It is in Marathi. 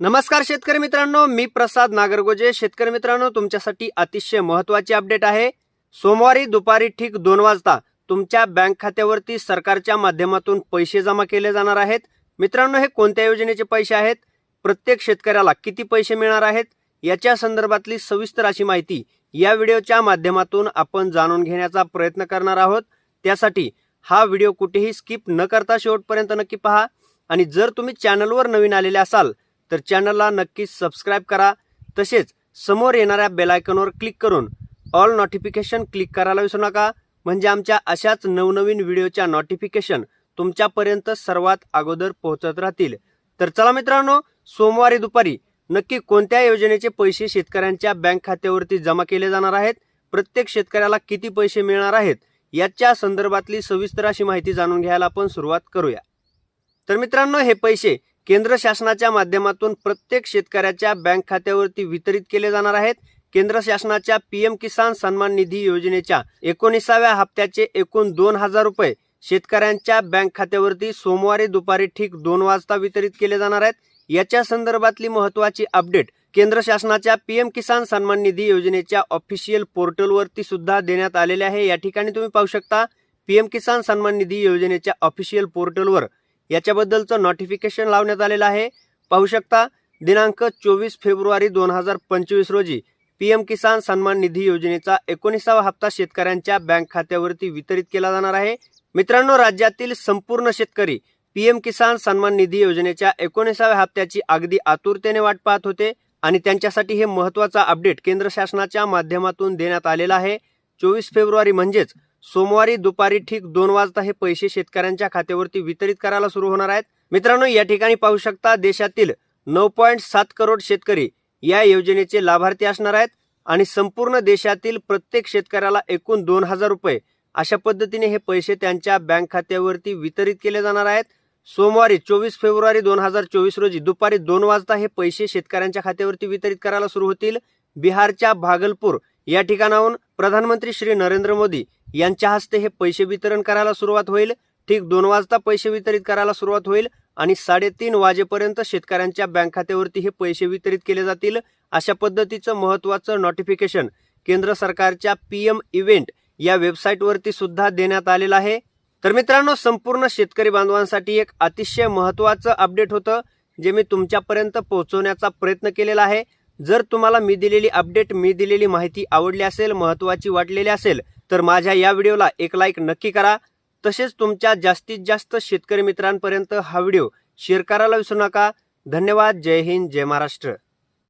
नमस्कार शेतकरी मित्रांनो मी प्रसाद नागरगोजे. शेतकरी मित्रांनो तुमच्यासाठी अतिशय महत्वाची अपडेट आहे. सोमवारी दुपारी ठीक दोन वाजता तुमच्या बँक खात्यावरती सरकारच्या माध्यमातून पैसे जमा केले जाणार आहेत. मित्रांनो हे कोणत्या योजनेचे पैसे आहेत? प्रत्येक शेतकऱ्याला किती पैसे मिळणार आहेत? याच्या संदर्भातली सविस्तर अशी माहिती या व्हिडिओच्या माध्यमातून आपण जाणून घेण्याचा प्रयत्न करणार आहोत. त्यासाठी हा व्हिडिओ कुठेही स्किप न करता शेवटपर्यंत नक्की पहा. आणि जर तुम्ही चॅनलवर नवीन आलेले असाल तर चॅनलला नक्कीच सबस्क्राईब करा. तसेच समोर येणाऱ्या बेलायकनवर क्लिक करून ऑल नोटिफिकेशन क्लिक करायला विसरू नका. म्हणजे आमच्या अशाच नवनवीन व्हिडिओच्या नोटिफिकेशन तुमच्यापर्यंत सर्वात अगोदर पोहोचत राहतील. तर चला मित्रांनो सोमवारी दुपारी नक्की कोणत्या योजनेचे पैसे शेतकऱ्यांच्या बँक खात्यावरती जमा केले जाणार आहेत? प्रत्येक शेतकऱ्याला किती पैसे मिळणार आहेत? याच्या संदर्भातली सविस्तर अशी माहिती जाणून घ्यायला आपण सुरुवात करूया. तर मित्रांनो हे पैसे केंद्र शासनाच्या माध्यमातून प्रत्येक शेतकऱ्याच्या बँक खात्यावरती वितरित केले जाणार आहेत. केंद्र शासनाच्या पीएम किसान सन्मान निधी योजनेच्या एकोणीसाव्या हप्त्याचे एकूण दोन हजार रुपये शेतकऱ्यांच्या बँक खात्यावरती सोमवारी दुपारी ठीक दोन वाजता वितरित केले जाणार आहेत. याच्या संदर्भातली महत्वाची अपडेट केंद्र शासनाच्या पीएम किसान सन्मान निधी योजनेच्या ऑफिशियल पोर्टलवरती सुद्धा देण्यात आलेले आहे. या ठिकाणी तुम्ही पाहू शकता पीएम किसान सन्मान निधी योजनेच्या ऑफिशियल पोर्टलवर याच्याबद्दलचं नोटिफिकेशन लावण्यात आलेलं आहे. पाहू शकता दिनांक चोवीस फेब्रुवारी दोन हजार पंचवीस रोजी पी एम किसान सन्मान निधी योजनेचा एकोणीसावा हप्ता शेतकऱ्यांच्या बँक खात्यावरती वितरित केला जाणार आहे. मित्रांनो राज्यातील संपूर्ण शेतकरी पी एम किसान सन्मान निधी योजनेच्या एकोणीसाव्या हप्त्याची अगदी आतुरतेने वाट पाहत होते आणि त्यांच्यासाठी हे महत्त्वाचा अपडेट केंद्र शासनाच्या माध्यमातून देण्यात आलेला आहे. चोवीस फेब्रुवारी म्हणजेच सोमवारी दुपारी ठीक दोन वाजता हे पैसे शेतकऱ्यांच्या खात्यावरती वितरित करायला सुरू होणार आहेत. मित्रांनो या ठिकाणी पाहू शकता देशातील नऊ पॉईंट सात करोड शेतकरी या योजनेचे लाभार्थी असणार आहेत आणि संपूर्ण देशातील प्रत्येक शेतकऱ्याला एकूण दोन हजार रुपये अशा पद्धतीने हे पैसे त्यांच्या बँक खात्यावरती वितरित केले जाणार आहेत. सोमवारी चोवीस फेब्रुवारी दोन हजार चोवीस रोजी दुपारी दोन वाजता हे पैसे शेतकऱ्यांच्या खात्यावरती वितरित करायला सुरू होतील. बिहारच्या भागलपूर या ठिकाणाहून प्रधानमंत्री श्री नरेंद्र मोदी यांच्या हस्ते हे पैसे वितरण करायला सुरुवात होईल. ठीक दोन वाजता पैसे वितरित करायला सुरुवात होईल आणि साडेतीन वाजेपर्यंत शेतकऱ्यांच्या बँक खात्यावरती हे पैसे वितरित केले जातील. अशा पद्धतीचं महत्वाचं नोटिफिकेशन केंद्र सरकारच्या पी एम इव्हेंट या वेबसाईटवरती सुद्धा देण्यात आलेलं आहे. तर मित्रांनो संपूर्ण शेतकरी बांधवांसाठी एक अतिशय महत्वाचं अपडेट होतं जे मी तुमच्यापर्यंत पोहोचवण्याचा प्रयत्न केलेला आहे. जर तुम्हाला मी दिलेली अपडेट मी दिलेली माहिती आवडली असेल महत्वाची वाटलेली असेल तर माझ्या या व्हिडिओला एक लाईक नक्की करा. तसेच तुमच्या जास्तीत जास्त शेतकरी मित्रांपर्यंत हा व्हिडिओ शेअर करायला विसरू नका. धन्यवाद. जय हिंद. जय महाराष्ट्र.